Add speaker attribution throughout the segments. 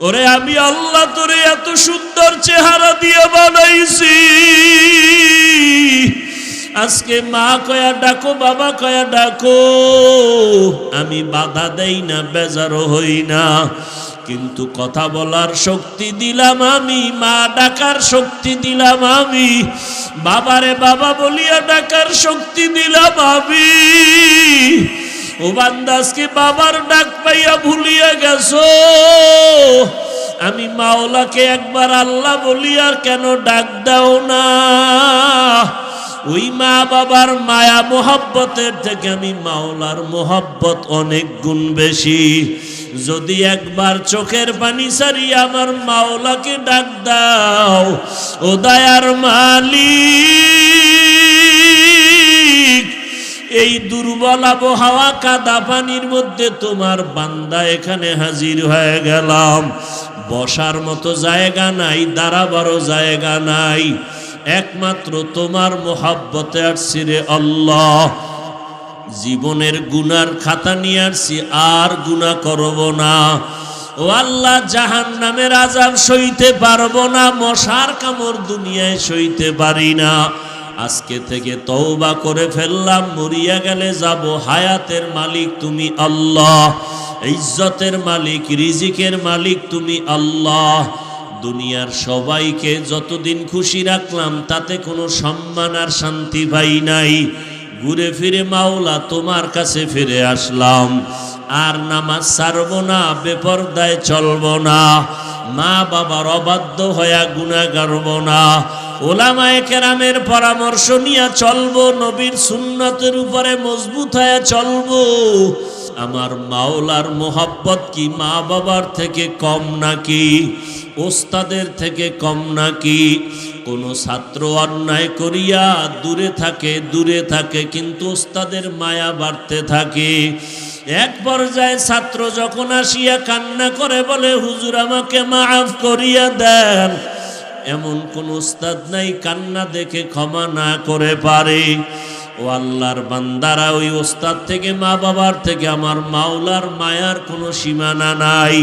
Speaker 1: ওরে আমি আল্লাহ তোরে এত সুন্দর চেহারা দিয়ে বানাইছি। আজকে মা কয়া ডাকো, বাবা কয়া ডাকো। আমি বাধা দেই না, বেজারও হই না। কিন্তু কথা বলার শক্তি দিলাম আমি, মা ডাকার শক্তি দিলাম আমি। বাবারে বাবা বলিয়া ডাকার শক্তি দিলাম আমি। ও বাবার ডাক পাইয়া ভুলিয়া গেছো? আমি মাওলাকে একবার আল্লাহ বলি আর কেন ডাক দাও না? ওই মা বাবার মায়া মোহব্বতের থেকে আমি মাওলার মোহব্বত অনেক গুণ বেশি। যদি একবার চোখের পানি সারি আমার মাওলাকে ডাক দাও, ও দয়ার মালিক। এই দুর্বল আবহাওয়া কাদা পানির মধ্যে তোমার বান্দা এখানে হাজির হয়ে গেলাম। বসার মতো জায়গা নাই, দাঁড়াবারও জায়গা নাই। একমাত্র তোমার মোহাব্বতে আসছি রে আল্লাহ। জীবনের গুনার খাতা নিয়ে আসছি, আর গুণা করব না। ও আল্লাহ জাহান নামের আজাব সইতে পারব না, মশার কামড় দুনিয়ায় সইতে পারি না। আজকে থেকে তওবা করে ফেললাম, মরিয়া গেলে যাব। হায়াতের মালিক তুমি আল্লাহ, ইজ্জতের মালিক, রিজিকের মালিক তুমি আল্লাহ। দুনিয়ার সবাইকে যতদিন খুশি রাখলাম, তাতে কোনো সম্মান আর শান্তি পাই নাই। ঘুরে ফিরে মাওলা তোমার কাছে ফিরে আসলাম। আর নামাজ ছাড়ব না, বেপরদায় চলব না। মা বাবার অবাধ্য হইয়া গুণা না। ওলামায়ে কেরামের পরামর্শ নিয়ে চলবো, নবীর সুন্নতের উপরে মজবুত হয়ে চলবো। আমার মাওলার মোহাব্বত কি মা বাবার থেকে কম নাকি? ওস্তাদের থেকে কম নাকি? কোনো ছাত্র অন্যায় করিয়া দূরে থাকে দূরে থাকে, কিন্তু ওস্তাদের মায়া বাড়তে থাকে। এক পর্যায়ে ছাত্র যখন আসিয়া কান্না করে বলে, হুজুর, আমাকে মাফ করিয়া দেন। এমন কোন উস্তাদ নাই, কান্না দেখে ক্ষমা না করে পারে। ও আল্লাহর বান্দারা, ওই ওস্তাদ থেকে, মা বাবার থেকে আমার মাওলার মায়ার কোনো সীমানা নাই।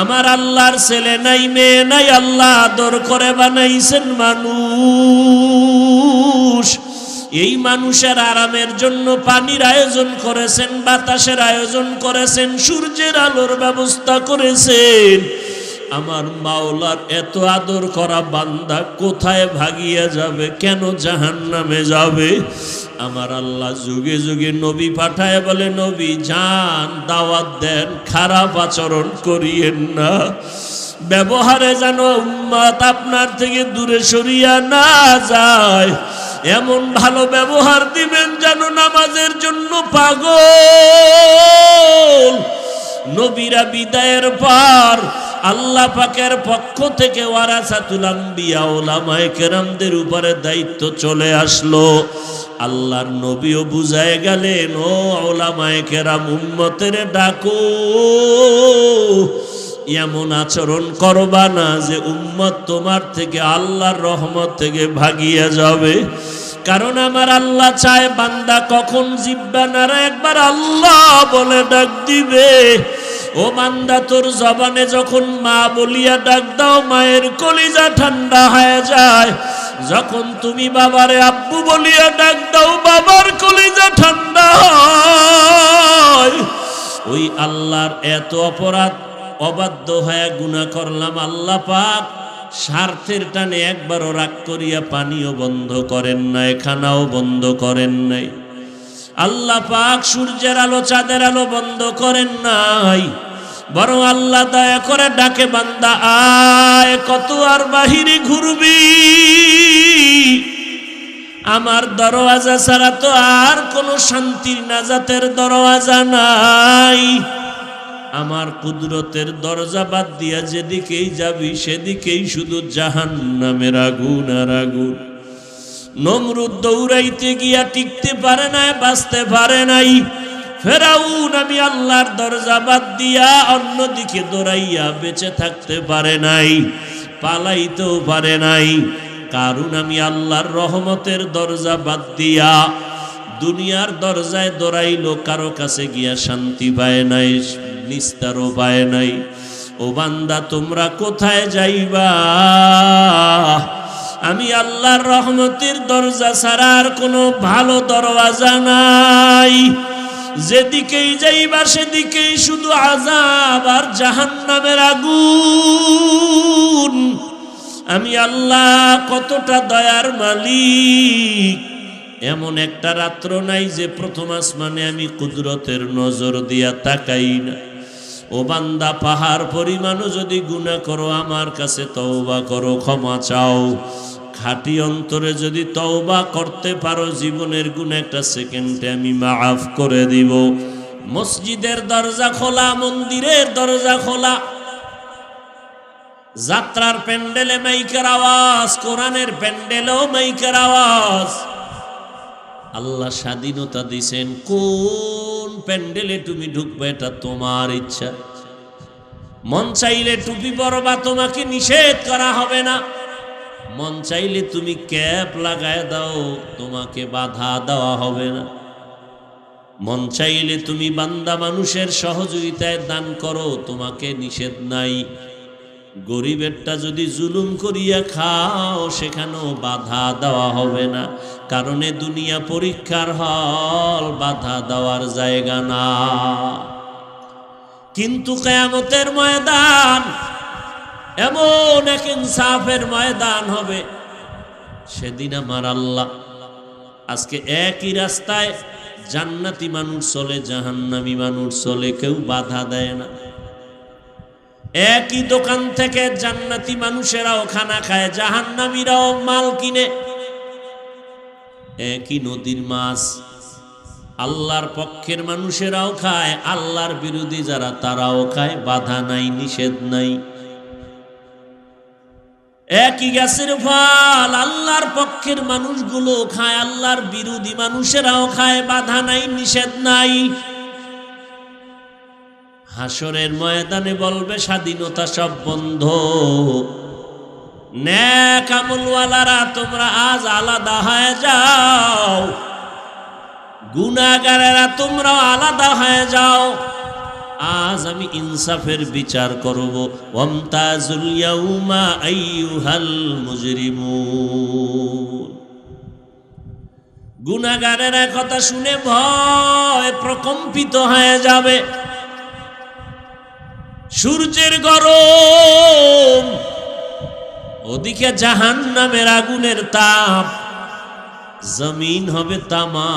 Speaker 1: আমার আল্লাহর ছেলে নাই, মেয়ে নাই, আল্লাহ আদর করে বানাইছেন মানুষ। এই মানুষের আরামের জন্য পানির আয়োজন করেছেন, বাতাসের আয়োজন করেছেন, সূর্যের আলোর ব্যবস্থা করেছেন। আমার মাওলার এত আদর করা বান্দা কোথায় ভাগিয়া যাবে? কেন জাহান নামে যাবে? আমার আল্লাহ যুগে যুগে নবী পাঠায় বলে, নবী, যান, দাওয়াত দেন, খারাপ আচরণ করিয়েন না। ব্যবহারে যেন উম্মাত আপনার থেকে দূরে সরিয়া না যায়। এমন ভালো ব্যবহার দিবেন যেন নামাজের জন্য পাগল। নবীরা বিদায়ের পর আল্লাহ পাকের পক্ষ থেকে ওয়ারাসাতুল আম্বিয়া ওলামায়ে কেরামদের উপরে দায়িত্ব চলে আসলো। আল্লাহর নবীও বুঝায় গেলেন, ও ওলামায়ে কেরাম, উম্মতের ডাকো। এমন আচরণ করবা না যে উম্মত তোমার থেকে আল্লাহর রহমত থেকে ভাগিয়ে যাবে। কারণ আমার আল্লাহ চায় বান্দা কখন জিব্বা নারা একবার আল্লাহ বলে ডাক দিবে। ও বান্দা তোর জবানে যখন মা বলিয়া ডাক দাও, মায়ের কলিজা ঠান্ডা হয়ে যায়। যখন তুমি বাবারে আব্বু বলিয়া ডাক দাও, বাবার কলিজা ঠান্ডা হয়। ওই আল্লাহর এত অপরাধ, অবাধ্য হয়ে গুণা করলাম আল্লাহ পাক। স্বার্থের টানে একবারও রাগ করিয়া পানিও বন্ধ করেন নাই, খানাও বন্ধ করেন নাই। আল্লাহ পাক সূর্যের আলো, চাঁদের আলো বন্ধ করেন নাই। বরং আল্লাহ দয়া করে ডাকে, বান্দা, আয় কত আর বাহিরে ঘুরবি? আমার দরওয়াজা ছাড়া তো আর কোনো শান্তির নাজাতের দরওয়াজা নাই। আমার কুদরতের দরজা বাদ দিয়া যেদিকেই যাবি, সেদিকেই শুধু জাহান নামের আগুন আর আগুন। নমরুদ দৌড়াইতে গিয়া টিকতে পারে নাই, বাঁচতে পারে নাই। ফেরাউন, আমি আল্লাহর দরজা বাদ দিয়া অন্যদিকে দৌড়াইয়া বেঁচে থাকতে পারে নাই, পালাইতেও পারে নাই। কারণ আমি আল্লাহর রহমতের দরজা বাদ দিয়া দুনিয়ার দরজায় দৌড়াইলো, কারও কাছে গিয়া শান্তি পায় নাই, নিস্তারও পায় নাই। ও বান্দা, তোমরা কোথায় যাইবা? আমি আল্লাহর রহমতের দরজা ছাড়া আর কোনো ভালো দরওয়াজা নাই। যেদিকেই যাইবা সেদিকেই শুধু আজাব আর জাহান্নামের আগুন। আমি আল্লাহ কতটা দয়ার মালিক। এমন একটা রাত্র নাই যে প্রথম আসমানে আমি কুদরতের নজর দিয়া তাকাই না ও বান্দা, পাহাড় পরিমাণও যদি গুণা করো, আমার কাছে তওবা করো, ক্ষমা চাও। খাটি অন্তরে যদি তওবা করতে পারো, জীবনের গুণ একটা সেকেন্ডে আমি মাফ করে দিব। মসজিদের দরজা খোলা, মন্দিরের দরজা খোলা। যাত্রার প্যান্ডেলে মাইকের আওয়াজ, কোরআনের প্যান্ডেলেও মাইকের আওয়াজ। আল্লাহ স্বাধীনতা দিছেন কোন প্যান্ডেলে তুমি ঢুকবে এটা তোমার ইচ্ছা। মন চাইলে টুপি পরবা, তোমাকে নিষেধ করা হবে না। মন চাইলে তুমি ক্যাপ লাগায় দাও, তোমাকে বাধা দেওয়া হবে না। মন চাইলে তুমি বান্দা মানুষের সহযোগিতায় দান করো, তোমাকে নিষেধ নাই। গরিবেরটা যদি জুলুম করিয়া খাও, সেখানেও বাধা দেওয়া হবে না। কারণে দুনিয়া পরীক্ষার হল, বাধা দেওয়ার জায়গা না। কিন্তু কেয়ামতের ময়দান, এমন এক ইনসাফের ময়দান হবে। সেদিন আমার আল্লাহ আজকে একই রাস্তায় জান্নাতি মানুষ চলে, জাহান্নামি মানুষ চলে, কেউ বাধা দেয় না। একই দোকান থেকে জান্নাতি মানুষেরাও খানা খায়, জাহান্নামীরাও মাল কিনে। একই নদীর মাছ আল্লাহর পক্ষের মানুষেরাও খায়, আল্লাহর বিরোধী যারা তারাও খায়, বাধা নাই, নিষেধ নাই। একই গাছের ফল আল্লাহর পক্ষের মানুষগুলো খায়, আল্লাহর বিরোধী মানুষেরাও খায়, বাধা নাই, নিষেধ নাই। হাসরের ময়দানে বলবে, স্বাধীনতা সব বন্ধ। ন্যাক তোমরা আজ আলাদা হয়ে যাও। গুনাগারেরা তোমরাও আলাদা হয়ে যাও। আজ আমি ইনসাফের বিচার করব। গুনাগারেরা কথা শুনে ভয় প্রকম্পিত হয়ে যাবে। সূর্যের গরম, ওদিকে জাহান নামের আগুনের তাপ, জমিন হবে তামা।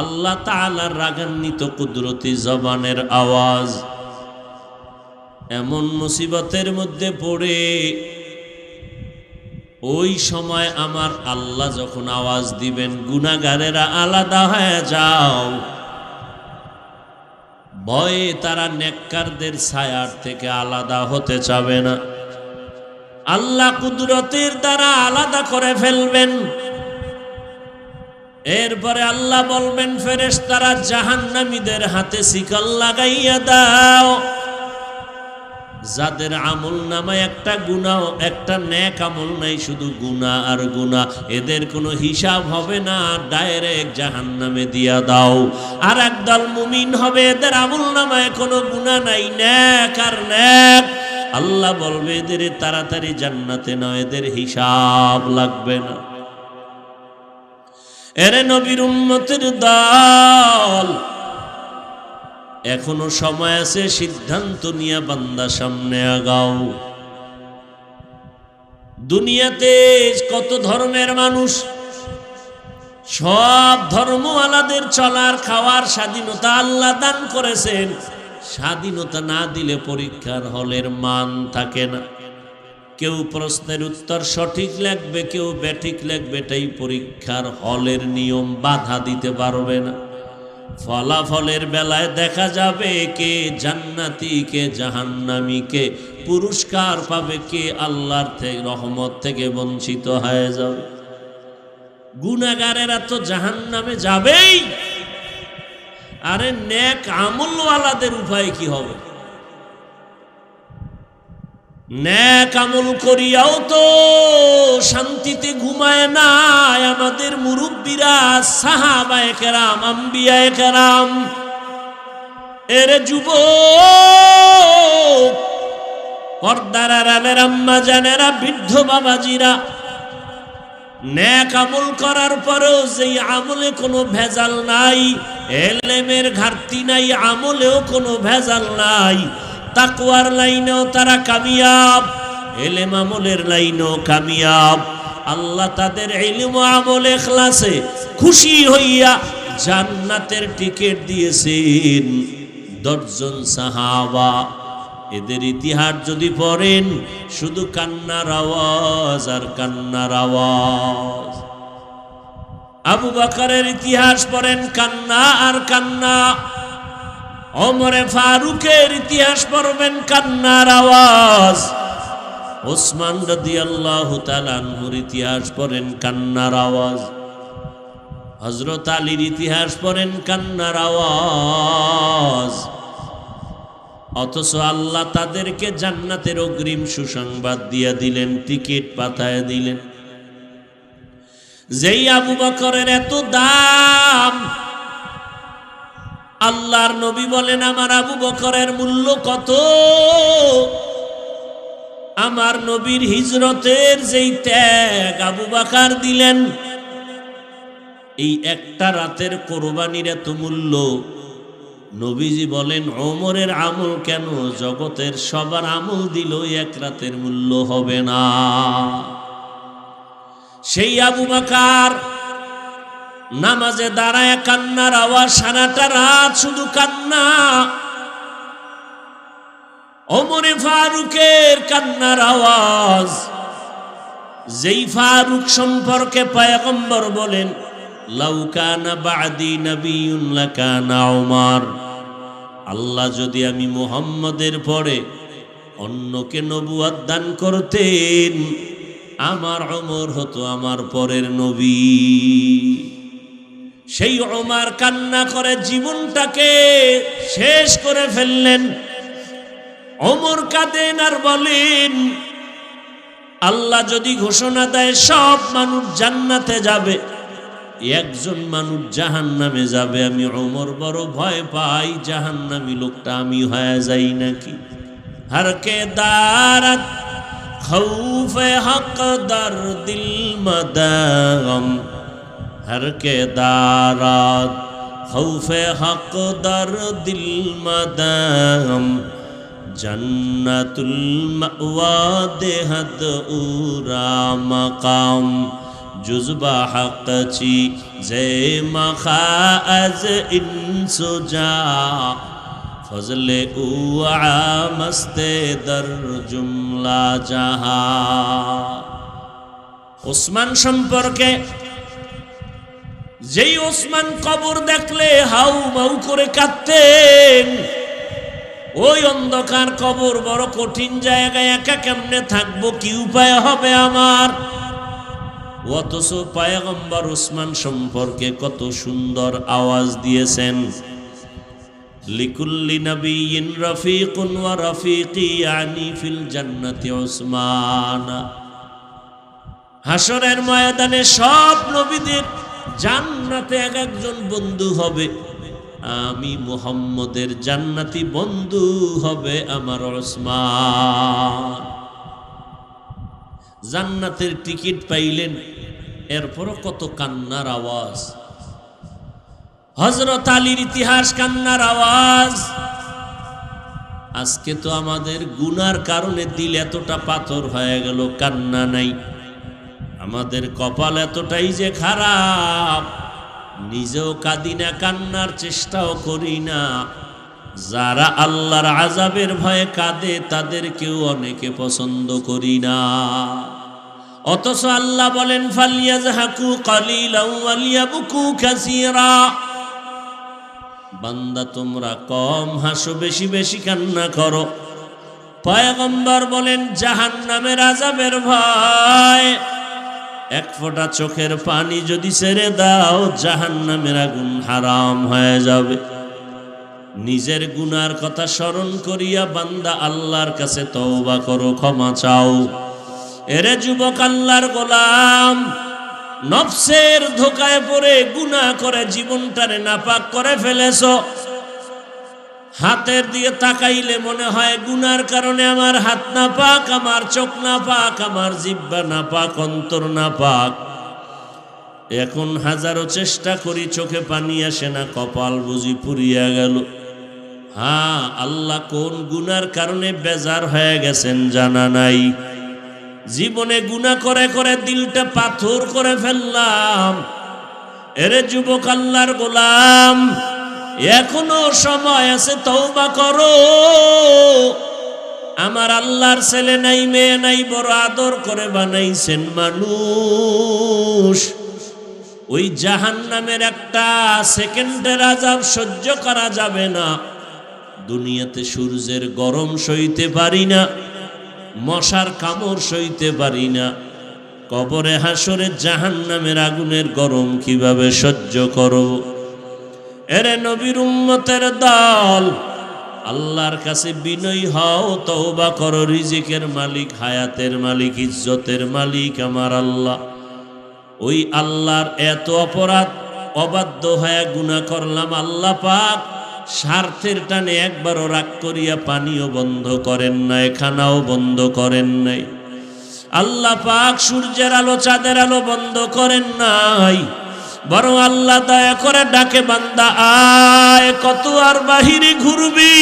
Speaker 1: আল্লাহ তালার রাগান্বিত কুদরতি জবানের আওয়াজ এমন মুসিবতের মধ্যে পড়ে, ওই সময় আমার আল্লাহ যখন আওয়াজ দিবেন গুনাগারেরা আলাদা হয়ে যাও। ভয়ে তারা নেককারদের ছায়ার থেকে আলাদা হতে চাবে না। আল্লাহ কুদরতের দ্বারা আলাদা করে ফেলবেন। এরপরে আল্লাহ বলবেন ফেরেস তারা জাহান্নামীদের হাতে শিকল লাগাইয়া দাও। যাদের আমল নামায় একটা গুণাও একটা ন্যাক আমল নাই, শুধু গুণা আর গুণা এদের কোনো হিসাব হবে না ডাইরেক্ট জাহান নামে দিয়া দাও। আর একদল মুমিন হবে, এদের আমল নামায় কোনো গুণা নাই ন্যাক আর ন্যাক আল্লাহ বলবে, এদের তাড়াতাড়ি জান্নাতে নয় এদের হিসাব লাগবে না। এরে নবীর উম্মতের দল এখনও সময় আছে সিদ্ধান্ত নিয়ে বান্দা সামনে আগাও। দুনিয়াতে কত ধর্মের মানুষ, সব ধর্মওয়ালাদের চলার খাওয়ার স্বাধীনতা আল্লাহ দান করেছেন। স্বাধীনতা না দিলে পরীক্ষার হলের মান থাকে না। কেউ প্রশ্নের উত্তর সঠিক লাগবে কেউ ব্যাঠিক লাগবে এটাই পরীক্ষার হলের নিয়ম, বাধা দিতে পারবে না। ফলাফলের বেলায় দেখা যাবে কে জান্নাতি, কে জাহান্নামি, কে পুরস্কার পাবে, কে আল্লাহর থেকে, রহমত থেকে বঞ্চিত হয়ে যাবে। গুণাগারেরা তো জাহান্নামে যাবেই। আরে নেক আমলওয়ালাদের উপায় কি হবে? ন্যাক আমল করিয়াও তো শান্তিতে ঘুমায় নাই আমাদের মুরব্বীরা, সাহাবায় কেরাম, আম্বিয়ায় কেরাম। এরে যুব পর্দার আড়ালের আম্মা জানেরা, বৃদ্ধ বাবাজিরা ন্যাক আমল করার পরেও যেই আমলে কোনো ভেজাল নাই, এলেমের ঘাটতি নাই, আমলেও কোনো ভেজাল নাই তাকুয়ার লাইনেও তারা কামিয়াব, এলেম আমলের লাইনেও কামিয়াব। আল্লাহ তাদের এলিম আমল এখলাসে খুশি হইয়া জান্নাতের টিকিট দিয়েছেন দশজন সাহাবা। এদের ইতিহাস যদি পড়েন, শুধু কান্নার আওয়াজ আর কান্নার আওয়াজ। আবু বাকারের ইতিহাস পড়েন কান্না আর কান্না। অমরে ফারুকের ইতিহাস পড়বেন কান্নার আওয়াজ। ওসমান রদি আল্লাহ তালানহুর ইতিহাস পড়েন কান্নার আওয়াজ। হজরত আলীর ইতিহাস পড়েন কান্নার আওয়াজ। অথচ আল্লাহ তাদেরকে জান্নাতের অগ্রিম সুসংবাদ দিয়া দিলেন, টিকিট পাঠায় দিলেন। যেই আবু বকরের এত দাম আল্লাহর নবী বলেন, আমার আবু বকরের মূল্য কত? আমার নবীর হিজরতের যেই ত্যাগ আবু বাকার দিলেন, এই একটা রাতের কোরবানির এত মূল্য। নবীজি বলেন, ওমরের আমল কেন? জগতের সবার আমল দিল এক রাতের মূল্য হবে না। সেই আবু বাকার নামাজে দাঁড়ায় কান্নার আওয়াজ, সারাটা রাত শুধু কান্না। অমরে ফারুকের কান্নার আওয়াজ। যেই ফারুক সম্পর্কে পায়গম্বর বলেন লাউকানা বাদি নবীন লাকানা ওমর আল্লাহ যদি আমি মুহাম্মদের পরে অন্যকে নবুয়াদ দান করতেন, আমার অমর হতো আমার পরের নবী। সেই অমার কান্না করে জীবনটাকে শেষ করে ফেললেন। অমর কাঁদেন আর বলেন, আল্লাহ যদি ঘোষণা দেয়, সব মানুষ জান্নাতে যাবে। একজন মানুষ জাহান নামে যাবে। আমি অমর বড় ভয় পাই জাহান নামি লোকটা আমি হয়ে যাই নাকি? হরকে দারাত, খৌফ হক দিল মদগম। হরকে দারাত, খৌফ হক দর দিল মদগম জন্নতুল মাওয়া দেহদ উরা মকাম, জুজবা হক চি জে মখা আজ ইনসুজা ফজলে উ মস্তে দর জুমলা জাহা। ওসমান সম্পর্কে যেই ওসমান কবর দেখলে হাউ মাউ করে কাঁদতেন, ওই অন্ধকার কবর বড় কঠিন জায়গায় একা কেমনে থাকব কি উপায় হবে আমার? অথচ পায়গম্বর ওসমান সম্পর্কে কত সুন্দর আওয়াজ দিয়েছেন। লিকুল্লি নবীন রফিকুন ওয়া রফিকি আনি ফিল জান্নাতি ওসমান। হাসরের ময়দানে সব নবীদের জান্নাতে এক একজন বন্ধু হবে। আমি মুহাম্মদের জান্নাতি বন্ধু হবে আমার ওসমান। জান্নাতের টিকিট পাইলেন, এরপরও কত কান্নার আওয়াজ। হজরত আলীর ইতিহাস কান্নার আওয়াজ। আজকে তো আমাদের গুনার কারণে দিল এতটা পাথর হয়ে গেল, কান্না নাই। আমাদের কপাল এতটাই যে খারাপ, নিজেও কাঁদি না, কান্নার চেষ্টাও করি না। যারা আল্লাহর আজাবের ভয়ে কাঁদে, তাদেরকেও অনেকে পছন্দ করি না। অথচ আল্লাহ বলেন বান্দা, তোমরা কম হাসো, বেশি বেশি কান্না করো। পয়গম্বর বলেন জাহান নামের আজাবের ভয় এক ফোঁটা চোখের পানি যদি ছেড়ে দাও জাহান নামের আগুন হারাম হয়ে যাবে। নিজের গুনার কথা স্মরণ করিয়া বান্দা আল্লাহর কাছে তওবা করো, ক্ষমা চাও। এরে যুবক আল্লাহর গোলাম, নফসের ধোকায় পড়ে গুনাহ করে জীবনটারে নাপাক করে ফেলেছ। হাতের দিয়ে তাকাইলে মনে হয় গুনার কারণে আমার হাত না পাক আমার চোখ না পাক আমার জিব্বা না পাক অন্তর না পাক এখন হাজারো চেষ্টা করি চোখে পানি আসে না, কপাল বুঝি পুরিয়া গেল। হ্যাঁ আল্লাহ কোন গুনার কারণে বেজার হয়ে গেছেন জানা নাই। জীবনে গুনাহ করে করে দিলটা পাথর করে ফেললাম। এরে যুবক আল্লাহর গোলাম এখনও সময় আছে, তওবা করো। আমার আল্লাহর ছেলে নাই, মেয়ে নাই, বড় আদর করে বানাইছেন মানুষ। ওই জাহান নামের একটা সেকেন্ডের আজাব সহ্য করা যাবে না। দুনিয়াতে সূর্যের গরম সইতে পারি না, মশার কামড় সইতে পারি না। কবরে হাসরে জাহান নামের আগুনের গরম কীভাবে সহ্য করো এরে নবীর উম্মতের দল, আল্লাহর কাছে বিনয়ী হও, তওবা করো, রিজিকের মালিক, হায়াতের মালিক, ইজ্জতের মালিক আমার আল্লাহ। ওই আল্লাহর এত অপরাধ, অবাধ্য হয়ে গুণা করলাম আল্লাহ পাক, স্বার্থের টানে একবারও রাগ করিয়া পানিও বন্ধ করেন নাই, খানাও বন্ধ করেন নাই। আল্লাহ পাক সূর্যের আলো, চাঁদের আলো বন্ধ করেন নাই। বরং আল্লাহ দয়া করে ডাকে, বান্দা, আয় কত আর বাহিরে ঘুরবি?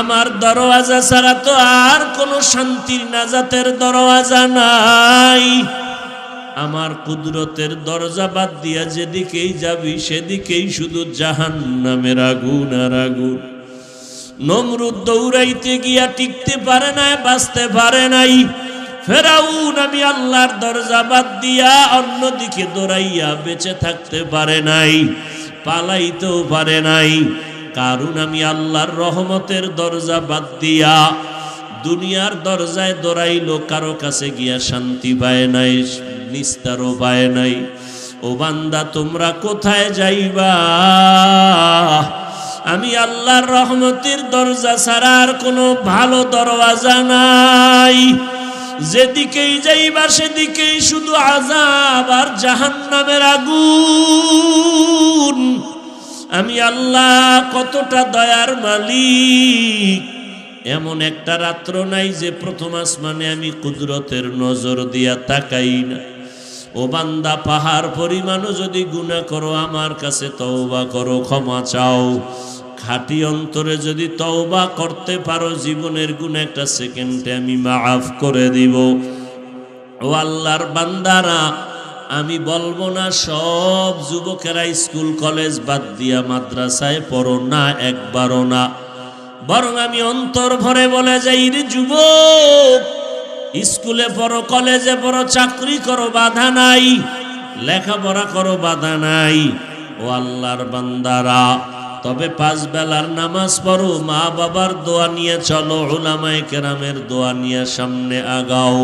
Speaker 1: আমার দরওয়াজা ছাড়া তো আর কোনো শান্তির নাজাতের দরওয়াজা নাই। আমার কুদরতের দরজা বাদ দিয়া যেদিকেই যাবি, সেদিকেই শুধু জাহান নামের আগুন আর আগুন। নমরুদ দৌড়াইতে গিয়া টিকতে পারে নাই, বাঁচতে পারে নাই। ফেরাউন, আমি আল্লাহর দরজা বাদ দিয়া অন্যদিকে দৌড়াইয়া বেঁচে থাকতে পারে নাই, পালাইতেও পারে নাই। কারণ আমি আল্লাহর রহমতের দরজা বাদ দিয়া দুনিয়ার দরজায় দৌড়াইলো, কারও কাছে গিয়া শান্তি পায় নাই, নিস্তারও পায় নাই। ও বান্দা, তোমরা কোথায় যাইবা? আমি আল্লাহর রহমতের দরজা ছাড়া আর কোনো ভালো দরওয়াজা নাই। যেদিকেই যাইবা সেদিকেই শুধু আজাব আর জাহান্নামের আগুন। আমি আল্লাহ কতটা দয়ার মালিক। এমন একটা রাত্র নাই যে প্রথম আসমানে আমি কুদরতের নজর দিয়া তাকাই না। ও বান্দা, পাহাড় পরিমাণও যদি গুণা করো, আমার কাছে তওবা করো, ক্ষমা চাও। খাটি অন্তরে যদি তওবা করতে পারো, জীবনের গুণ একটা সেকেন্ডে আমি মাফ করে দিব। ও আল্লাহর বান্দারা, আমি বলব না সব যুবকেরা স্কুল, কলেজ বাদ দিয়া মাদ্রাসায় পড়ো না, একবারও না। বরং আমি অন্তর ভরে বলে যাই, রে যুবক, স্কুলে পড়ো, কলেজে পড়ো, চাকরি করো, বাধা নাই, লেখাপড়া করো, বাধা নাই। ও আল্লাহর বান্দারা তবে পাঁচ বেলার নামাজ পড়ো মা বাবার দোয়া নিয়ে চলো ওলামায় কেরামের দোয়া নিয়ে সামনে আগাও।